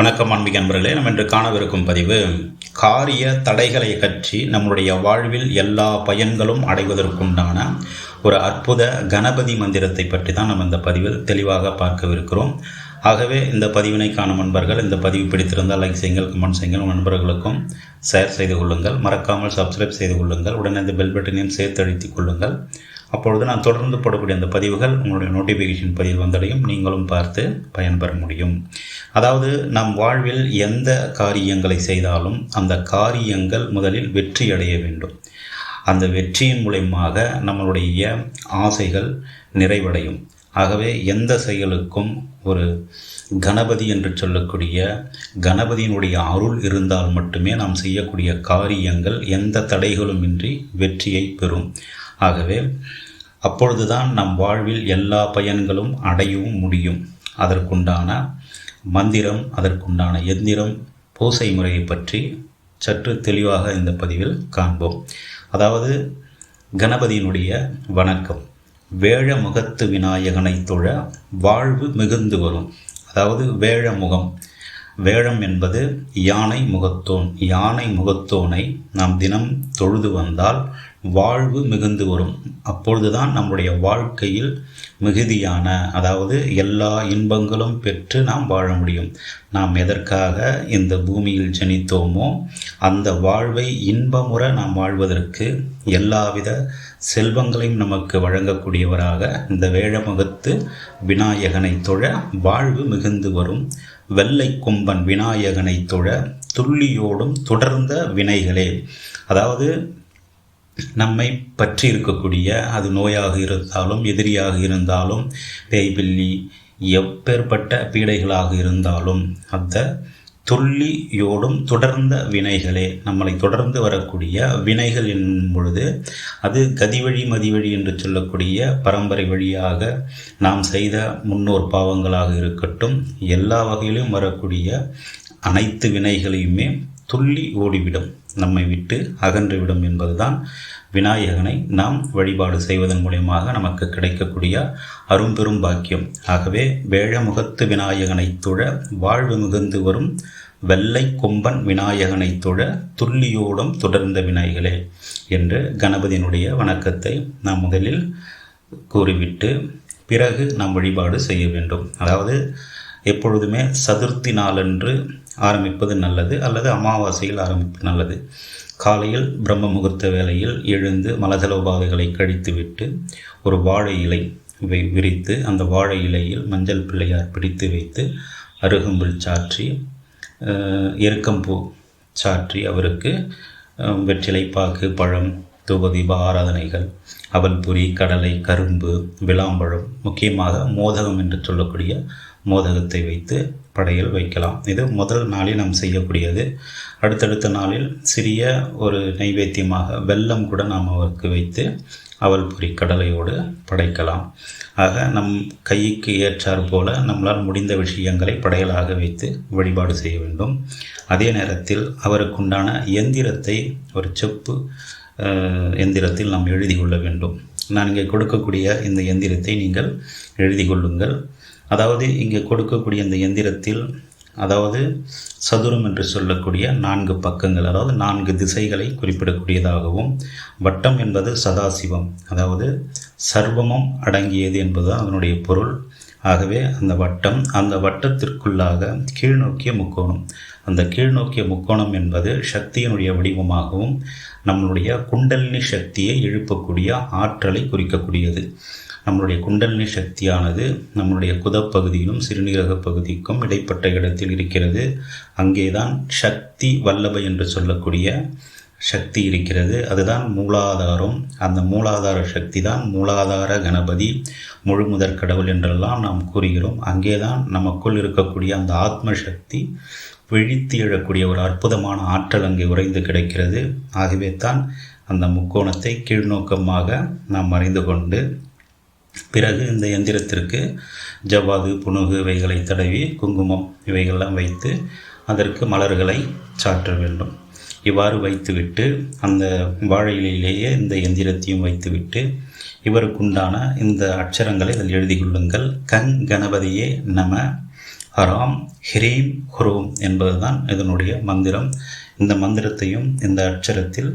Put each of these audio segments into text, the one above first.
வணக்கம் அன்பிக அன்பர்களே. நம்ம இன்று காணவிருக்கும் பதிவு காரிய தடைகளை கற்றி நம்முடைய வாழ்வில் எல்லா பயன்களும் அடைவதற்குண்டான ஒரு அற்புத கணபதி மந்திரத்தை பற்றி தான் நம்ம இந்த பதிவில் தெளிவாக பார்க்கவிருக்கிறோம். ஆகவே இந்த பதிவினை காணும் நண்பர்கள் இந்த பதிவு பிடித்திருந்தால் லைக் செய்யுங்கள் கமெண்ட் செய்யுங்கள். நண்பர்களுக்கும் ஷேர் செய்து கொள்ளுங்கள். மறக்காமல் சப்ஸ்கிரைப் செய்து கொள்ளுங்கள். உடனே இந்த பெல் பட்டனையும் சேர்த்து அழித்துக் கொள்ளுங்கள். அப்பொழுது நான் தொடர்ந்து போடக்கூடிய அந்த பதிவுகள் உங்களுடைய நோட்டிஃபிகேஷன் பதிவு வந்தடையும். நீங்களும் பார்த்து பயன்பெற முடியும். அதாவது நம் வாழ்வில் எந்த காரியங்களை செய்தாலும் அந்த காரியங்கள் முதலில் வெற்றி அடைய வேண்டும். அந்த வெற்றியின் மூலயமாக நம்மளுடைய ஆசைகள் நிறைவடையும். ஆகவே எந்த செயலுக்கும் ஒரு கணபதி என்று சொல்லக்கூடிய கணபதியினுடைய அருள் இருந்தால் மட்டுமே நாம் செய்யக்கூடிய காரியங்கள் எந்த தடைகளும் இன்றி வெற்றியை பெறும். ஆகவே அப்பொழுதுதான் நம் வாழ்வில் எல்லா பயன்களும் அடையவும் முடியும். அதற்குண்டான மந்திரம் அதற்குண்டான எந்திரம் பூசை முறையை பற்றி சற்று தெளிவாக இந்த பதிவில் காண்போம். அதாவது கணபதியினுடைய வணக்கம். வேழ முகத்து விநாயகனை தொழ வாழ்வு மிகுந்து வரும். அதாவது வேழ முகம். வேழம் என்பது யானை முகத்தோன். யானை முகத்தோனை நாம் தினம் தொழுது வந்தால் வாழ்வு மிகுந்து வரும். அப்பொழுதுதான் நம்முடைய வாழ்க்கையில் மிகுதியான அதாவது எல்லா இன்பங்களும் பெற்று நாம் வாழ முடியும். நாம் எதற்காக இந்த பூமியில் ஜனித்தோமோ அந்த வாழ்வை இன்பமுறை நாம் வாழ்வதற்கு எல்லாவித செல்வங்களையும் நமக்கு வழங்கக்கூடியவராக இந்த வேழமுகத்து விநாயகனை தொழ வாழ்வு மிகுந்து வரும். வெள்ளை கும்பன் விநாயகனை தொழ துள்ளியோடும் தொடர்ந்த வினைகளே. அதாவது நம்மை பற்றி இருக்கக்கூடிய அது நோயாக இருந்தாலும் எதிரியாக இருந்தாலும் பேய்பில்லி எப்பேற்பட்ட பீடைகளாக இருந்தாலும் அந்த துள்ளியோடும் தொடர்ந்த வினைகளே நம்மளை தொடர்ந்து வரக்கூடிய வினைகள் என்னும் பொழுது அது கதிவழி மதிவழி என்று சொல்லக்கூடிய பரம்பரை வழியாக நாம் செய்த முன்னோர் பாவங்களாக இருக்கட்டும் எல்லா வகையிலும் வரக்கூடிய அனைத்து வினைகளையுமே துள்ளி ஓடிவிடும். நம்மை விட்டு அகன்றுவிடும் என்பதுதான் விநாயகனை நாம் வழிபாடு செய்வதன் மூலியமாக நமக்கு கிடைக்கக்கூடிய அரும்பெரும் பாக்கியம். ஆகவே வேழமுகத்து விநாயகனை துழ வாழ்வு மிகுந்து வரும் வெள்ளை கொம்பன் விநாயகனை துழ துள்ளியோடும் தொடர்ந்த விநாயகளே என்று கணபதியினுடைய வணக்கத்தை நாம் முதலில் கூறிவிட்டு பிறகு நாம் வழிபாடு செய்ய வேண்டும். அதாவது எப்பொழுதுமே சதுர்த்தி நாளன்று ஆரம்பிப்பது நல்லது அல்லது அமாவாசையில் ஆரம்பிப்பது நல்லது. காலையில் பிரம்ம முகூர்த்த வேளையில் எழுந்து மலஜலோபாதைகளை கழித்துவிட்டு ஒரு வாழை இலை விரித்து அந்த வாழை இலையில் மஞ்சள் பிள்ளையார் பிடித்து வைத்து அருகம்புல் சாற்றி எருக்கம்பூ சாற்றி அவருக்கு வெற்றிலை பாக்கு பழம் தூபதீப ஆராதனைகள் அவல்புரி கடலை கரும்பு விளாம்பழம் முக்கியமாக மோதகம் என்று சொல்லக்கூடிய மோதகத்தை வைத்து படையல் வைக்கலாம். இது முதல் நாளில் நாம் செய்யக்கூடியது. அடுத்தடுத்த நாளில் சிறிய ஒரு நைவேத்தியமாக வெல்லம் கூட நாம் அவருக்கு வைத்து அவல் பொறி கடலையோடு படைக்கலாம். ஆக நம் கைக்கு ஏற்றார் போல நம்மளால் முடிந்த விஷயங்களை படையலாக வைத்து வழிபாடு செய்ய வேண்டும். அதே நேரத்தில் அவருக்குண்டான எந்திரத்தை ஒரு செப்பு எந்திரத்தில் நாம் எழுதி கொள்ள வேண்டும். நான் இங்கே கொடுக்கக்கூடிய இந்த எந்திரத்தை நீங்கள் எழுதி கொள்ளுங்கள். அதாவது இங்கே கொடுக்கக்கூடிய இந்த எந்திரத்தில் அதாவது சதுரம் என்று சொல்லக்கூடிய நான்கு பக்கங்கள் அதாவது நான்கு திசைகளை குறிப்பிடக்கூடியதாகவும் வட்டம் என்பது சதாசிவம் அதாவது சர்வமும் அடங்கியது என்பதுதான் அதனுடைய பொருள். ஆகவே அந்த வட்டம் அந்த வட்டத்திற்குள்ளாக கீழ்நோக்கிய முக்கோணம். அந்த கீழ்நோக்கிய முக்கோணம் என்பது சக்தியினுடைய வடிவமாகவும் நம்மளுடைய குண்டலினி சக்தியை எழுப்பக்கூடிய ஆற்றலை குறிக்கக்கூடியது. நம்மளுடைய குண்டலினி சக்தியானது நம்மளுடைய குதப்பகுதியிலும் சிறுநீரக பகுதிக்கும் இடைப்பட்ட இடத்தில் இருக்கிறது. அங்கேதான் சக்தி வல்லபை என்று சொல்லக்கூடிய சக்தி இருக்கிறது. அதுதான் மூலாதாரம். அந்த மூலாதார சக்தி தான் மூலாதார கணபதி முழு முதற் கடவுள் என்றெல்லாம் நாம் கூறுகிறோம். அங்கேதான் நமக்குள் இருக்கக்கூடிய அந்த ஆத்ம சக்தி விழித்து எழக்கூடிய ஒரு அற்புதமான ஆற்றல் அங்கே உறைந்து கிடைக்கிறது. ஆகவே தான் அந்த முக்கோணத்தை கீழ்நோக்கமாக நாம் அறிந்து கொண்டு பிறகு இந்த எந்திரத்திற்கு ஜவ்வாது புணுகு இவைகளை தடவி குங்குமம் இவைகள்லாம் வைத்து அதற்கு மலர்களை சாற்ற வேண்டும். இவ்வாறு வைத்துவிட்டு அந்த வாழையிலேயே இந்த எந்திரத்தையும் வைத்துவிட்டு இவருக்குண்டான இந்த அட்சரங்களை இதில் எழுதி கொள்ளுங்கள். கங் கணபதியே நம ஹராம் ஹிரீம் ஹுரோம் என்பதுதான் இதனுடைய மந்திரம். இந்த மந்திரத்தையும் இந்த அட்சரத்தில்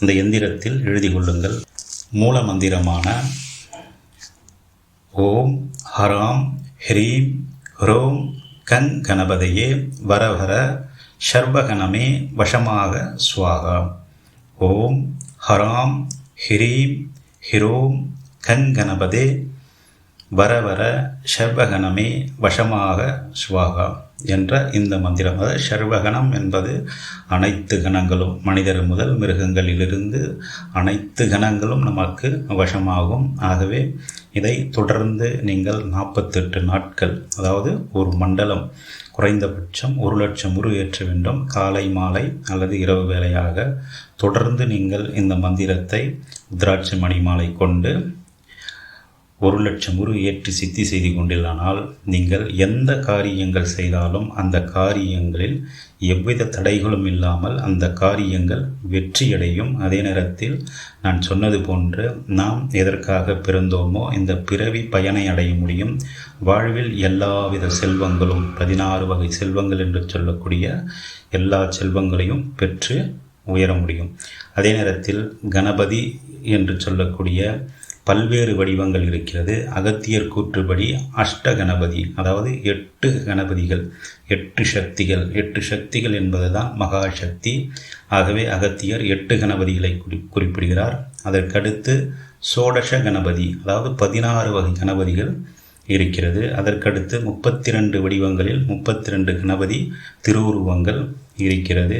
இந்த எந்திரத்தில் எழுதி கொள்ளுங்கள். மூல மந்திரமான ஓம் ஹராம் ஹிரீம் ஹ்ரோம் கங் கணபதையே வர வர வசமாக ஸ்வாகா ஓம் ஹராம் ஹிரீம் ஹிரோம் கங்கணபதே வர வர ஷர்வகணமே வசமாக சுவாகா என்ற இந்த மந்திரம். அதாவது ஷர்வகணம் என்பது அனைத்து கணங்களும் மனிதர் முதல் மிருகங்களிலிருந்து அனைத்து கணங்களும் நமக்கு வசமாகும். ஆகவே இதை தொடர்ந்து நீங்கள் நாற்பத்தெட்டு நாட்கள் அதாவது ஒரு மண்டலம் குறைந்தபட்சம் ஒரு லட்சம் உரு ஏற்ற வேண்டும். காலை மாலை அல்லது இரவு வேளையாக தொடர்ந்து நீங்கள் இந்த மந்திரத்தை உத்ராட்சி மணி மாலை கொண்டு ஒரு லட்சம் உரு ஏற்றி சித்தி செய்து கொண்டில்லானால் நீங்கள் எந்த காரியங்கள் செய்தாலும் அந்த காரியங்களில் எவ்வித தடைகளும் இல்லாமல் அந்த காரியங்கள் வெற்றியடையும். அதே நேரத்தில் நான் சொன்னது போன்று நாம் எதற்காக பிறந்தோமோ இந்த பிறவி பயனை அடைய முடியும். வாழ்வில் எல்லாவித செல்வங்களும் பதினாறு வகை செல்வங்கள் என்று சொல்லக்கூடிய எல்லா செல்வங்களையும் பெற்று உயர முடியும். அதே நேரத்தில் கணபதி என்று சொல்லக்கூடிய பல்வேறு வடிவங்கள் இருக்கிறது. அகத்தியர் கூற்றுப்படி அஷ்ட கணபதி அதாவது எட்டு கணபதிகள் எட்டு சக்திகள். எட்டு சக்திகள் என்பது தான் மகாசக்தி. ஆகவே அகத்தியர் எட்டு கணபதிகளை குறி குறிப்பிடுகிறார். அதற்கடுத்து சோடச கணபதி அதாவது பதினாறு வகை கணபதிகள் இருக்கிறது. அதற்கடுத்து முப்பத்தி ரெண்டு வடிவங்களில் முப்பத்தி ரெண்டு கணபதி திருவுருவங்கள் இருக்கிறது.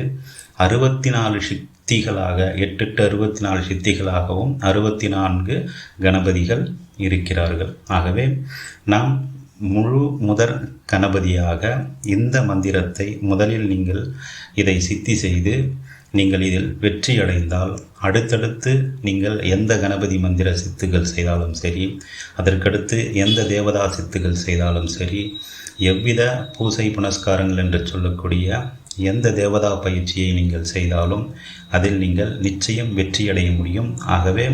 அறுபத்தி நாலு சித்திகளாக எட்டு அறுபத்தி நாலு சித்திகளாகவும் அறுபத்தி நான்கு கணபதிகள் இருக்கிறார்கள். ஆகவே நாம் முழு முதற் கணபதியாக இந்த மந்திரத்தை முதலில் நீங்கள் இதை சித்தி செய்து நீங்கள் இதில் வெற்றி அடைந்தால் அடுத்தடுத்து நீங்கள் எந்த கணபதி மந்திர சித்துகள் செய்தாலும் சரி அதற்கடுத்து எந்த தேவதா சித்துகள் செய்தாலும் சரி எவ்வித பூசை புனஸ்காரங்கள் என்று சொல்லக்கூடிய எந்த தேவதா பயிற்சியை நீங்கள் செய்தாலும் அதில் நீங்கள் நிச்சயம் வெற்றியடைய முடியும். ஆகவே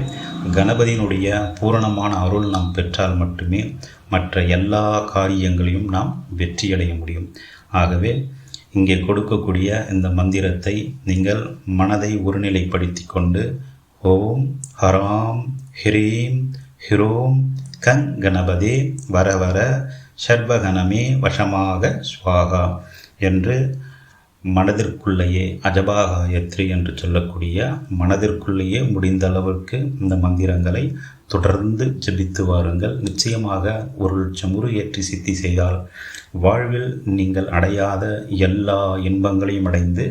கணபதியினுடைய பூரணமான அருள் நாம் பெற்றால் மட்டுமே மற்ற எல்லா காரியங்களையும் நாம் வெற்றியடைய முடியும். ஆகவே இங்கே கொடுக்கக்கூடிய இந்த மந்திரத்தை நீங்கள் மனதை ஒருநிலைப்படுத்தி கொண்டு ஓம் ஹராம் ஹிரீம் ஹிரோம் கங் கணபதே வர வர ஷர்வகணமே வசமாக ஸ்வாகா என்று மனதிற்குள்ளேயே அஜபாகாயத்ரி என்று சொல்லக்கூடிய மனதிற்குள்ளேயே முடிந்த அளவிற்கு இந்த மந்திரங்களை தொடர்ந்து ஜபித்து வாருங்கள். நிச்சயமாக ஒரு லட்சம் முறை ஏற்றி சித்தி செய்தால் வாழ்வில் நீங்கள் அடையாத எல்லா இன்பங்களையும் அடைந்து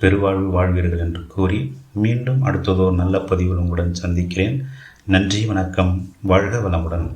பெருவாழ்வு வாழ்வீர்கள் என்று கூறி மீண்டும் அடுத்ததோ நல்ல பதிவில் உங்களுடன் சந்திக்கிறேன். நன்றி வணக்கம். வாழ்க வளமுடன்.